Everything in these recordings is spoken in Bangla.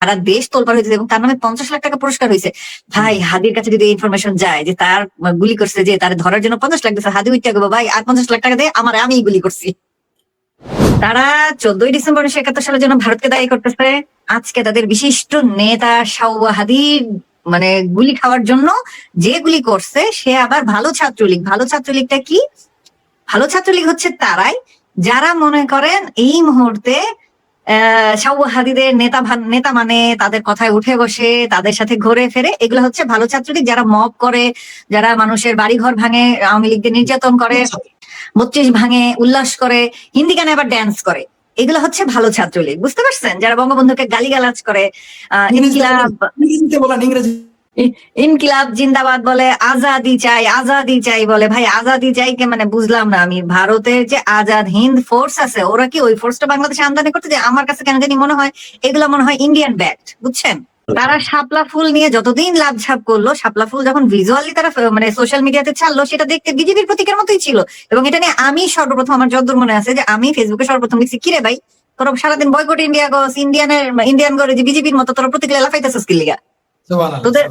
সারা দেশ তোলপার হয়েছে এবং তার নামে পঞ্চাশ লাখ টাকা পুরস্কার হয়েছে ভাই, হাদির কাছে যদি ইনফরমেশন যায় যে তার গুলি করছে যে তার ধরার জন্য পঞ্চাশ লাখ হাদি উইটা গো ভাই, আর পঞ্চাশ লাখ টাকা দিয়ে আমার আমি গুলি করছি। তারা চোদ্দই ডিসেম্বর উনিশশো একাত্তর সালের জন্য ভারতকে দায়ী করতেছে। আজকে তাদের বিশিষ্ট নেতা হাদির মানে গুলি খাওয়ার জন্য যে গুলি করছে, সে আবার ভালো ছাত্রলীগ। ভালো ছাত্রলীগটা কি? ভালো ছাত্রলীগ হচ্ছে তারাই, যারা মনে করেন এই মুহূর্তে আহ নেতা নেতা মানে তাদের কথায় উঠে বসে তাদের সাথে ঘুরে ফেরে। এগুলো হচ্ছে ভালো ছাত্রলীগ যারা মব করে যারা মানুষের বাড়িঘর ভাঙে আওয়ামী লীগদের নির্যাতন করে বত্রিশ ভাঙে উল্লাস করে হিন্দি গানে আবার ড্যান্স করে। এগুলো হচ্ছে ভালো ছাত্রলীগ বুঝতে পারছেন? যারা বঙ্গবন্ধুকে গালিগালাজ করে আহ ইনকিলাব ইনকিলাব জিন্দাবাদ বলে আজাদি চাই আজাদি চাই বলে। ভাই আজাদি চাই কে মানে বুঝলাম না আমি। ভারতের যে আজাদ হিন্দ ফোর্স আছে ওরা কি ওই ফোর্সটা বাংলাদেশে আমদানি করতে যায় আমার কাছে কেন জানি মনে হয় এগুলো মনে হয় ইন্ডিয়ান ব্যাক্ট বুঝছেন? তারা শাপলা ফুল নিয়ে যতদিন লাভ ঝাপ করল শাপলা ফুল যখন ভিজুয়ালি তারা মানে সোশ্যাল মিডিয়াতে ছাড়লো সেটা দেখতে বিজেপির প্রতীকের মতোই ছিল। এবং এটা নিয়ে আমি সর্বপ্রথম আমার যতদূর মনে আছে যে আমি ফেসবুকে সর্বপ্রথম লিখছি কিরে ভাই তোরা সারাদিন বয়কট ইন্ডিয়া গস ইন্ডিয়ানের ইন্ডিয়ান করে যে বিজেপির মতো তোরা প্রতীক লাফাইতেছিস কি লিগা? তোদের-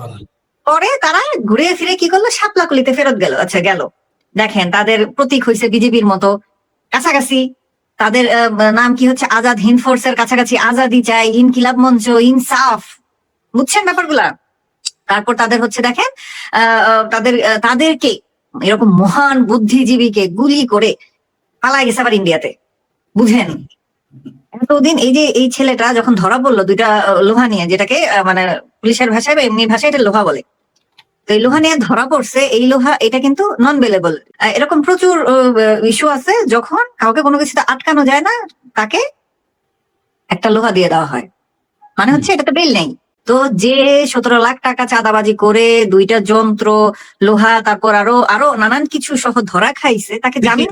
পরে তারা ঘুরে ফিরে কি করল? শাপলাকুলিতে ফেরত গেল। আচ্ছা গেল। দেখেন তাদের প্রতীক হয়েছে বিজেপির মতো। কাছাকাছি তাদের নাম কি হচ্ছে? আজাদ হিন্দ ফোর্সের কাছাকাছি আজাদি চাই ইনকিলাব মঞ্চ ইনসাফ। বুঝছেন ব্যাপারগুলা? তারপর তাদের হচ্ছে দেখেন তাদের তাদেরকে এরকম মহান বুদ্ধিজীবীকে গুলি করে পালায় গেছে আবার ইন্ডিয়াতে। বুঝেন? এতদিন এই যে এই ছেলেটা যখন ধরা পড়ল দুইটা লোহা নিয়ে, যেটাকে মানে পুলিশের ভাষায় বা এমনি ভাষায় এটা লোহা বলে। তো এই লোহা নিয়ে ধরা পড়ছে, এই লোহা, এটা কিন্তু নন বেলেবল এরকম প্রচুর ইস্যু আছে যখন কাউকে কোনো কিছুতে আটকানো যায় না, তাকে একটা লোহা দিয়ে দেওয়া হয়। মানে হচ্ছে এটা তো বেল নেই। তো যে সতেরো লাখ টাকা চাঁদাবাজি করে দুইটা যন্ত্র লোহা তারপর আরও আরও নানান কিছু সহ ধরা খাইছে তাকে জামিন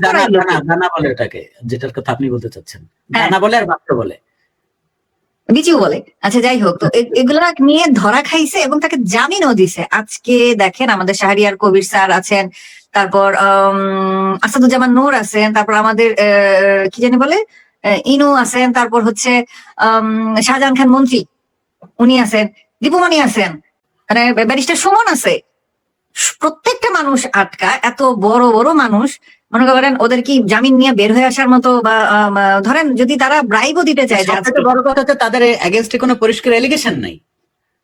দানা বলে ওটাকে যেটার কথা আপনি বলতে চাচ্ছেন। হ্যাঁ। দানা বলে আর বাক্য বলে। বলে। আচ্ছা যাই হোক তো এগুলা নিয়ে ধরা খাইছে এবং তাকে জামিনও দিছে। আজকে দেখেন আমাদের শাহরিয়ার কবির স্যার আছেন তারপর আসাদুজ্জামান নূর আছেন তারপর আমাদের আহ, কি জানি বলে ইনু আছেন তারপর হচ্ছে শাহজাহান খান মন্ত্রী। উনি আছেন দীপুমণি আছেন মানে ব্যারিস্টার সুমন আছে। প্রত্যেকটা মানুষ আটকা এত বড় বড় মানুষ মনে করেন ওদের কি জামিন নিয়ে বের হয়ে আসার মতো বা ধরেন যদি তারা ব্রাইবও দিতে চায় বড় কথা হচ্ছে তাদের এগেনস্টে কোনো পরিষ্কার এলিগেশন নাই।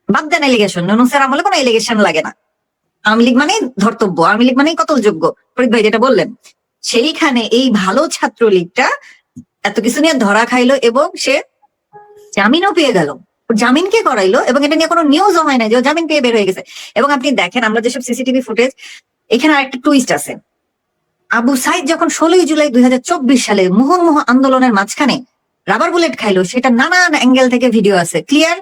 বাদ দেন এলিগেশন নুনুসের আমলে কোনো এলিগেশন লাগে না। আওয়ামী লীগ মানেই ধর্তব্য আওয়ামী লীগ মানেই কতলযোগ্য। ফরিদ ভাই যেটা বললেন সেইখানে এই ভালো ছাত্রলীগটা এত কিছু নিয়ে ধরা খাইলো এবং সে জামিনও পেয়ে গেল। ওর জামিন কে করাইলো এবং এটা নিয়ে কোনো নিউজও হয় না যে ও জামিন পেয়ে বের হয়ে গেছে। এবং আপনি দেখেন আমরা যেসব সিসিটিভি ফুটেজ এখানে আরেকটা টুইস্ট আছে। আবু সাইদ যখন ষোলোই জুলাই দুই হাজার চব্বিশ সালে মুহুর্মুহ আন্দোলনের মাঝখানে রাবার বুলেট খাইলো সেটা নানান অ্যাঙ্গেল থেকে ভিডিও আছে। ক্লিয়ার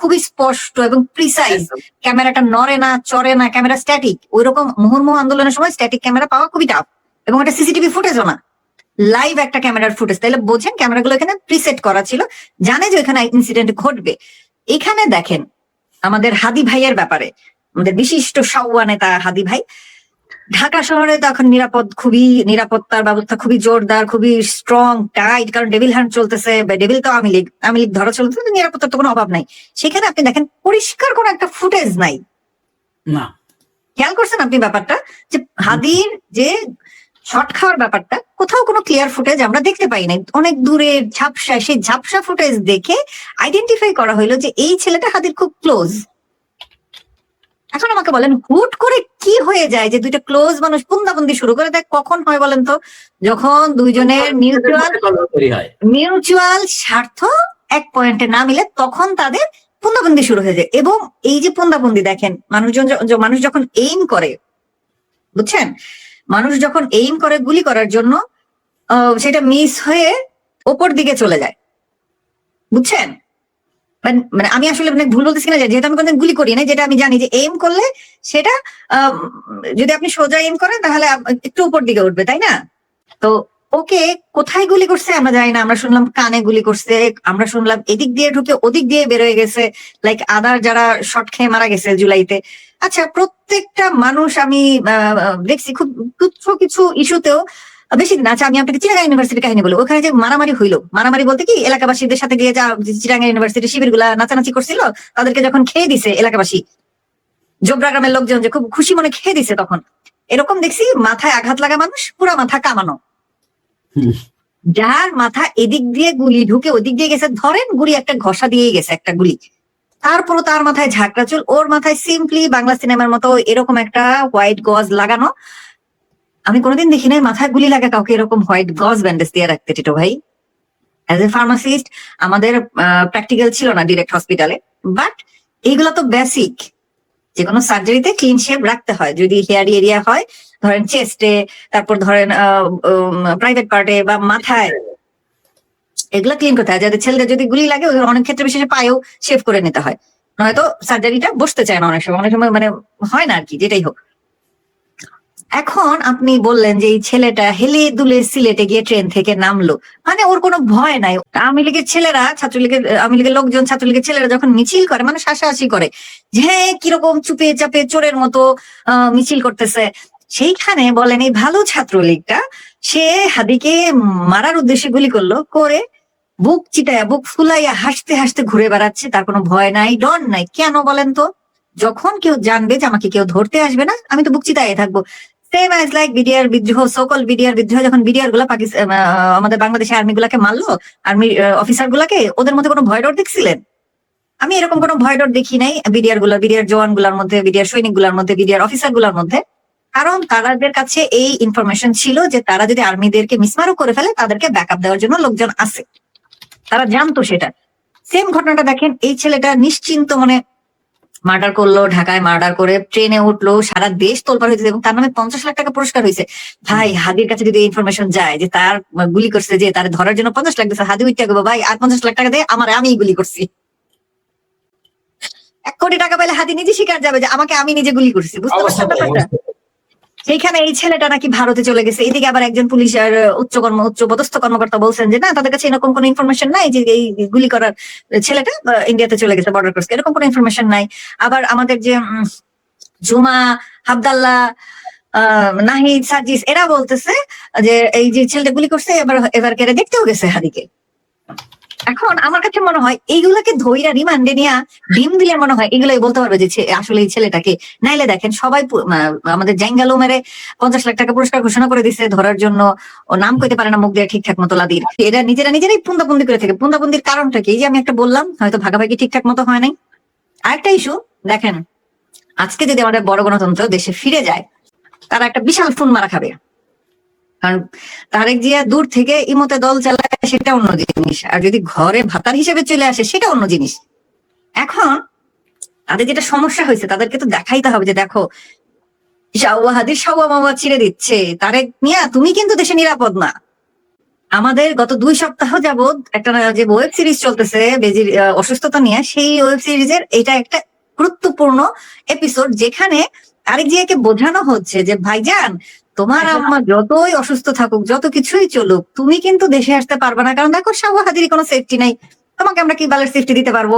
খুবই স্পষ্ট এবং প্রিসাইজ ক্যামেরাটা নড়ে না চড়ে না ক্যামেরা স্ট্যাটিক ওই রকম মুহুর্মুহ আন্দোলনের সময় স্ট্যাটিক ক্যামেরা পাওয়া খুবই টাফ এবং এটা সিসিটিভি ফুটেজও না। লাইভ একটা ক্যামেরার ফুটেজ তাহলে বোঝেন ক্যামেরাগুলো এখানে প্রিসেট করা ছিল। জানে যে এখানে ইনসিডেন্ট ঘটবে। এখানে দেখেন আমাদের হাদি ভাইয়ের ব্যাপারে আমাদের বিশিষ্ট সাউয়া নেতা হাদি ভাই। ঢাকা শহরে তো এখন নিরাপদ খুবই নিরাপত্তার ব্যবস্থা খুবই জোরদার খুবই স্ট্রং টাইট কারণ ডেভিল হ্যান্ড চলতেছে ডেভিল তো আওয়ামী লীগ আওয়ামী লীগ ধরা চলতেছে তো নিরাপত্তার তো কোনো অভাব নাই। সেখানে আপনি দেখেন পরিষ্কার কোনো একটা ফুটেজ নাই। না। খেয়াল করছেন আপনি ব্যাপারটা? যে হাদির যে শর্ট খাওয়ার ব্যাপারটা কোথাও কোনো ক্লিয়ার ফুটেজ আমরা দেখতে পাই নাই। অনেক দূরে ঝাপসা সেই ঝাপসা ফুটেজ দেখে আইডেন্টিফাই করা হইল যে এই ছেলেটা হাদির খুব ক্লোজ এখন আমাকে বলেন হুট করে কি হয়ে যায় যে দুইটা ক্লোজ মানুষ পুন্দাবন্দি শুরু করে দেয়? কখন হয় বলেন তো? যখন দুইজনের মিউচুয়াল মিউচুয়াল স্বার্থ এক পয়েন্টে না মিলে তখন তাদের পুন্দাবন্দি শুরু হয়ে যায়। এবং এই যে পুন্দাবন্দি দেখেন মানুষজন মানুষ যখন এইম করে বুঝছেন? মানুষ যখন এইম করে গুলি করার জন্য সেটা মিস হয়ে ওপর দিকে চলে যায়। বুঝছেন? মানে- মানে আমি আসলে অনেক ভুল বলতেছি না যেহেতু আমি কোনদিন গুলি করি না যেটা আমি জানি যে এইম করলে সেটা যদি আপনি সোজা এইম করেন, তাহলে একটু উপর দিকে উঠবে, তাই না? তো ওকে কোথায় গুলি করছে আমরা জানি না, আমরা শুনলাম কানে গুলি করছে, আমরা শুনলাম এদিক দিয়ে ঢুকে ওদিক দিয়ে বেরোয় গেছে লাইক আদার যারা শট খেয়ে মারা গেছে জুলাইতে আচ্ছা প্রত্যেকটা মানুষ আমি দেখছি খুব তুচ্ছ কিছু ইস্যুতেও, বেশি দিন আচ্ছা আমি আপনাকে চিরাঙ্গা ইউনিভার্সিটির কাহিনী বলব ওখানে যে মারামারি হইল, মারামারি বলতে কি, এলাকাবাসীদের সাথে গিয়ে যা চিরাঙ্গা ইউনিভার্সিটির শিবিরগুলা নাচানাচি করছিল, তাদেরকে যখন খেয়ে দিছে এলাকাবাসী, জোবরা গ্রামের লোকজন যে খুব খুশি মনে খেয়ে দিছে তখন, এরকম দেখছি মাথায় আঘাত লাগা মানুষ, পুরা মাথা কামানো। যার মাথা এদিক দিয়ে গুলি ঢুকে ওদিক দিয়ে গেছে। ধরেন গুলি একটা ঘষা দিয়ে গেছে একটা গুলি। তারপরও তার মাথায় ঝাঁকড়া চুল, ওর মাথায় সিম্পলি বাংলা সিনেমার মতো এরকম একটা হোয়াইট গজ লাগানো। আমি কোনোদিন দেখি নাই মাথায় গুলি লাগা কাউকে এরকম হোয়াইট গজ ব্যান্ডেজ দিয়ে রাখতে, টিটো ভাই। অ্যাজ এ ফার্মাসিস্ট আমাদের প্র্যাকটিক্যাল ছিল না ডিরেক্ট হসপিটালে বাট এইগুলো তো বেসিক যে কোনো সার্জারিতে ক্লিন শেপ রাখতে হয়। যদি হেয়ার এরিয়া হয়, ধরেন চেস্টে তারপর ধরেন প্রাইভেট পার্টে বা মাথায়, এগুলা ক্লিন করতে হয়। যাদের ছেলেদের যদি গুলি লাগে, ওদের অনেক ক্ষেত্রে বিশেষে পায়েও শেভ করে নিতে হয়। নয়তো সার্জারিটা বসতে চায় না অনেক সময়। অনেক সময় মানে হয় না আর কি, যেটাই হোক। এখন আপনি বললেন যে এই ছেলেটা হেলে দুলে সিলেটে গিয়ে ট্রেন থেকে নামলো। মানে ওর কোনো ভয় নাই। আওয়ামী লীগের ছেলেরা, ছাত্রলীগের, আওয়ামী লীগের লোকজন, ছাত্রলীগের ছেলেরা যখন মিছিল করে মানে হাসাহাসি করে, যে হ্যাঁ কীরকম চুপে চাপে চোরের মতো মিছিল করতেছে। সেইখানে বলেন, এই ভালো ছাত্রলীগটা, সে হাদিকে মারার উদ্দেশ্যে গুলি করল, করে বুক চিটায়া বুক ফুলাইয়া হাসতে হাসতে ঘুরে বেড়াচ্ছে, তার কোনো ভয় নাই ডর নাই। কেন বলেন তো? যখন কেউ জানবে যে আমাকে কেউ ধরতে আসবে না, আমি তো বুক চিতায় থাকব। সেম অ্যাজ লাইক বিডিআর বিদ্রোহ সকল বিডিআর বিদ্রোহ, যখন বিডিআরগুলা পাকিস্তান আমাদের বাংলাদেশের আর্মি গুলাকে মারলো আর্মি অফিসার গুলাকে, ওদের মধ্যে কোনো ভয় ডর দেখছিলেন? আমি এরকম কোনো ভয় ডর দেখি নাই বিডিআরগুলা, বিডিআর জওয়ানগুলার মধ্যে, বিডিআর সৈনিকগুলার মধ্যে, বিডিআর অফিসারগুলার মধ্যে। কারণ তাদের কাছে এই ইনফরমেশন ছিল যে তারা যদি আর্মিদেরকে মিসমারও করে ফেলে, তাদেরকে ব্যাকআপ দেওয়ার জন্য লোকজন আছে। তারা জানতো সেটা। সেম ঘটনাটা দেখেন, এই ছেলেটা নিশ্চিন্ত মানে মার্ডার করল ঢাকায় মার্ডার করে ট্রেনে উঠল সারা দেশ তোলপার হয়েছে এবং তার নামে পঞ্চাশ লাখ টাকা পুরস্কার হয়েছে ভাই হাদির কাছে যদি ইনফরমেশন যায় যে তার গুলি করছে যে তার ধরার জন্য পঞ্চাশ লাখ দিচ্ছে হাদি উঠতে হবে ভাই আর পঞ্চাশ লাখ টাকা দিয়ে আমার আমি গুলি করছি। এক কোটি টাকা পাইলে হাতি নিজে শিকার যাবে যে আমাকে আমি নিজে গুলি করছি। বুঝতে পারছেন ব্যাপারটা? সেইখানে এই ছেলেটা নাকি ভারতে চলে গেছে। এদিকে আবার একজন পুলিশের উচ্চ কর্ম উচ্চ পদস্থ কর্মকর্তা বলছেন যে না তাদের কাছে এরকম কোনো ইনফরমেশন নাই যে এই গুলি করার ছেলেটা ইন্ডিয়াতে চলে গেছে বর্ডার ক্রস এরকম কোনো ইনফরমেশন নাই। আবার আমাদের যে জুমা হাবদাল্লাহ আহ, নাহিদ সাজিস এরা বলতেছে যে এই যে ছেলেটা গুলি করছে এবার এবার কেড়ে দেখতেও গেছে হাদিকে। এখন আমার কাছে মনে হয় এইগুলাকে ধৈরা রিমান্ডে নিয়ে ডিম দিলে মনে হয় এগুলাই বলতে পারবে যে আসলে এই ছেলেটাকে। নাইলে দেখেন সবাই আমাদের জাঙ্গালো মেরে পঞ্চাশ লাখ টাকা পুরস্কার ঘোষণা করে দিছে ধরার জন্য। ও নাম কইতে পারে না, মুখ দিয়ে ঠিকঠাক মতো লাদির। এরা নিজেরা নিজেরাই পুন্দাপুন্দি করে থাকে। পুন্দাপুন্দির কারণটা কি? এই যে আমি একটা বললাম, হয়তো ভাগাভাগি ঠিকঠাক মতো হয় নাই। আরেকটা ইস্যু দেখেন, আজকে যদি আমাদের বড় গণতন্ত্র দেশে ফিরে যায়, তারা একটা বিশাল ফোন মারা খাবে। কারণ তারেক জিয়া দূর থেকে ইমতে দল চালায়, সেটা অন্য জিনিস। আর যদি ঘরে ভাতার হিসেবে চলে আসে, সেটা অন্য জিনিস। এখন তাদের যেটা সমস্যা হয়েছে, তাদেরকে তো দেখাইতে হবে যে, দেখো শাহবাহাদির শাহবা মামা ছিঁড়ে দিচ্ছে। তারেক মিয়া, তুমি কিন্তু দেশে নিরাপদ না। আমাদের গত দুই সপ্তাহ যাবৎ একটা যে ওয়েব সিরিজ চলতেছে, বেজির অসুস্থতা নিয়ে, সেই ওয়েব সিরিজের এটা একটা গুরুত্বপূর্ণ এপিসোড যেখানে আরেক জিয়াকে বোঝানো হচ্ছে যে, ভাইজান তোমার আম্মা যতই অসুস্থ থাকুক যত কিছুই চলুক তুমি কিন্তু দেশে আসতে পারবে না। কারণ দেখো শাহবাহাদির কোনো সেফটি নাই। তোমাকে আমরা কি বালের সেফটি দিতে পারব?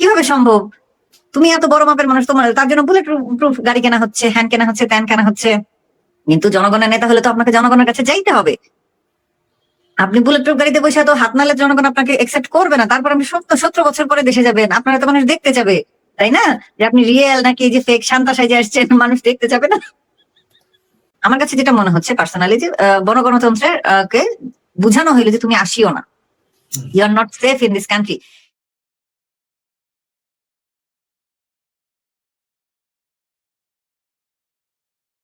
কীভাবে সম্ভব? তুমি এত বড় মাপের মানুষ তোমার তার জন্য বুলেট প্রুফ গাড়ি কেনা হচ্ছে হ্যান কেনা হচ্ছে ত্যান কেনা হচ্ছে। কিন্তু জনগণের নেতা হলে তো আপনাকে জনগণের কাছে যাইতে হবে। আপনি বুলেট প্রুফ গাড়িতে বসে তো হাত নালে জনগণ আপনাকে একসেপ্ট করবে না। তারপর আপনি সত্তর সতেরো বছর পরে দেশে যাবেন। আপনারা তো মানুষ দেখতে যাবে। তাই না? যে আপনি রিয়েল নাকি যে ফেক শান্তা সাইজে আসছেন মানুষ দেখতে যাবে না। আমার কাছে যেটা মনে হচ্ছে পার্সোনালি যে আহ, বড় গণতন্ত্রের আহ, কে বুঝানো হইল যে তুমি আসিও না। You are not safe in this country